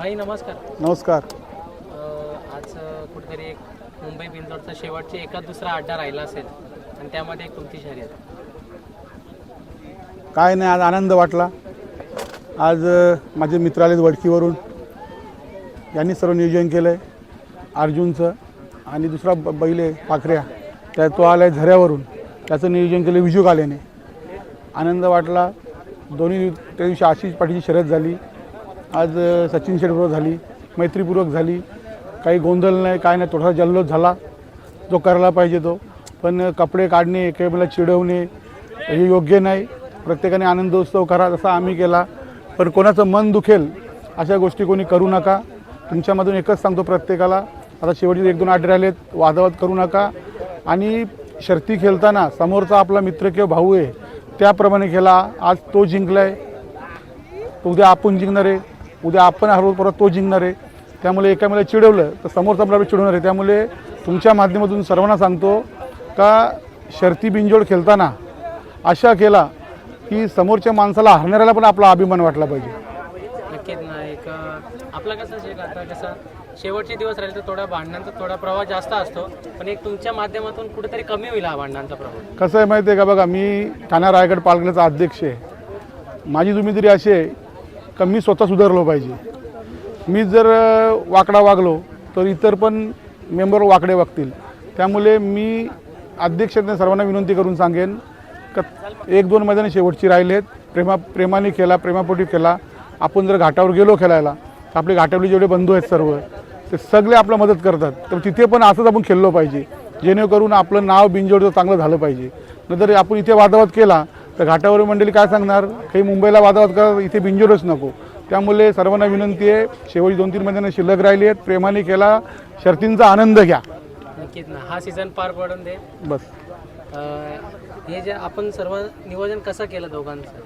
भाई नमस्कार. नमस्कार. अ, आज अ, कुठेतरी एक मुंबई बिंदोडचा शेवटचे एका दुसरा अड्डा राहिला असेल आणि त्यामध्ये एक तुमची शर्यत. काय नाही आज आनंद वाटला. आज अ, माझे मित्र आलेत वडकीवरून. यांनी सर्व नियोजन केलं आहे अर्जुनचं आणि दुसरा ब- बैल आहे पाखऱ्या. त्या तो आला आहे झऱ्यावरून. त्याचं नियोजन केलं विजू कालेने आनंद वाटला. दोन्ही त्या दिवशी आशिष पाठीची शर्यत झाली. आज सचिन शेडबरोबर झाली मैत्रीपूर्वक झाली. काही गोंधळ नाही काय नाही थोडासा जल्लोष झाला. जो करायला पाहिजे तो. पण कपडे काढणे एकेमेला चिडवणे हे योग्य नाही. प्रत्येकाने आनंदोत्सव करा जसा आम्ही केला. पण कोणाचं मन दुखेल अशा गोष्टी कोणी करू नका. तुमच्यामधून एकच सांगतो प्रत्येकाला. आता शेवटचे एक दोन आठ राहिलेत वादावाद करू नका. आणि शर्ती खेळताना समोरचा आपला मित्र किंवा भाऊ आहे त्याप्रमाणे खेळा. आज तो जिंकला आहे उद्या आपण जिंकणार आहे. उद्या आपण हरवू परत तो जिंकणार आहे. त्यामुळे एकामेला चिडवलं तर समोरचा आपल्याला चिडवणार आहे. त्यामुळे तुमच्या माध्यमातून सर्वांना सांगतो का शर्ती बिंजोड खेळताना अशा केला की समोरच्या माणसाला हरणाऱ्याला पण आपला अभिमान वाटला पाहिजे. नक्कीच ना एक आपला कसं आता कसं शेवटचे दिवस राहिले तर थोडा भांडणांचा थोडा प्रवाह जास्त असतो पण एक तुमच्या माध्यमातून कुठेतरी कमी होईल हा भांडणांचा प्रभाव कसं आहे माहिती आहे का बघा मी ठाणा रायगड पालघरचा अध्यक्ष आहे. माझी जिम्मेदारी अशी आहे का मी स्वतः सुधारलो पाहिजे. मी जर वाकडा वागलो तर इतर पण मेंबर वाकडे वागतील. त्यामुळे मी अध्यक्षांना सर्वांना विनंती करून सांगेन का एक दोन मैदाने शेवटची राहिलेत. प्रेमा प्रेमाने केला प्रेमापोटी केला आपण जर घाटावर गेलो खेळायला तर आपले घाटावले जेवढे बंधू आहेत सर्व ते सगळे आपला मदत करतात. तर तिथे पण असंच आपण खेळलो पाहिजे. जेणेकरून आपलं नाव बिंजोडचं चांगलं झालं पाहिजे. नंतर आपण इथे वादावाद केला तर घाटावर मंडळी काय सांगणार? काही मुंबईला वादावाद करा इथे बिंजोडच नको. त्यामुळे सर्वांना विनंती आहे शेवटी दोन तीन महिन्यांना शिल्लक राहिली आहेत. प्रेमाने केला शर्तींचा आनंद घ्या. नक्कीच ना. हा सीझन पार पडून दे. बस. हे जे आपण सर्व नियोजन कसं केलं दोघांचं?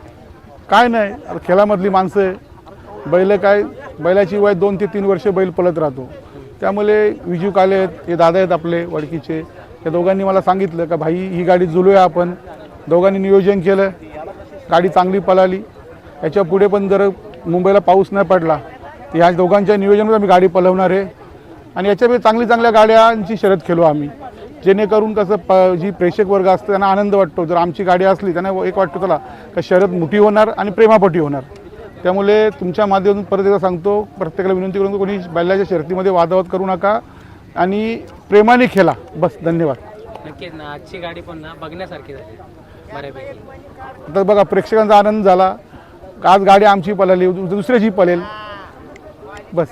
काय नाही. खेळामधली माणसं आहे. बैल काय बैलाची वय दोन ते तीन वर्ष बैल पळत राहतो. त्यामुळे विजू काले आहेत हे दादा आहेत आपले वडकीचे. या दोघांनी मला सांगितलं का भाई ही गाडी जुलूया आपण. दोघांनी नियोजन केलं. गाडी चांगली पळाली. याच्यापुढे पण जर मुंबईला पाऊस नाही पडला तर ह्या दोघांच्या नियोजनामध्ये आम्ही गाडी पळवणार आहे. आणि याच्यामध्ये चांगली चांगल्या गाड्यांची शर्यत खेळू आम्ही. जेणेकरून कसं प जी प्रेक्षक वर्ग असतं त्यांना आनंद वाटतो. जर आमची गाडी असली त्यांना एक वाटतो चला का शर्यत मोठी होणार आणि प्रेमापटी होणार. त्यामुळे तुमच्या माध्यमातून परत एकदा सांगतो प्रत्येकाला विनंती करून कोणी बैलाच्या शर्तीमध्ये वादावाद करू नका आणि प्रेमाने खेळा. बस धन्यवाद. नक्कीच ना आजची गाडी पण ना बघण्यासारखी झाली. बऱ्यापैकी तर बघा प्रेक्षकांचा आनंद झाला. आज गाडी आमची पळाली दुसऱ्याची पळेल. बस.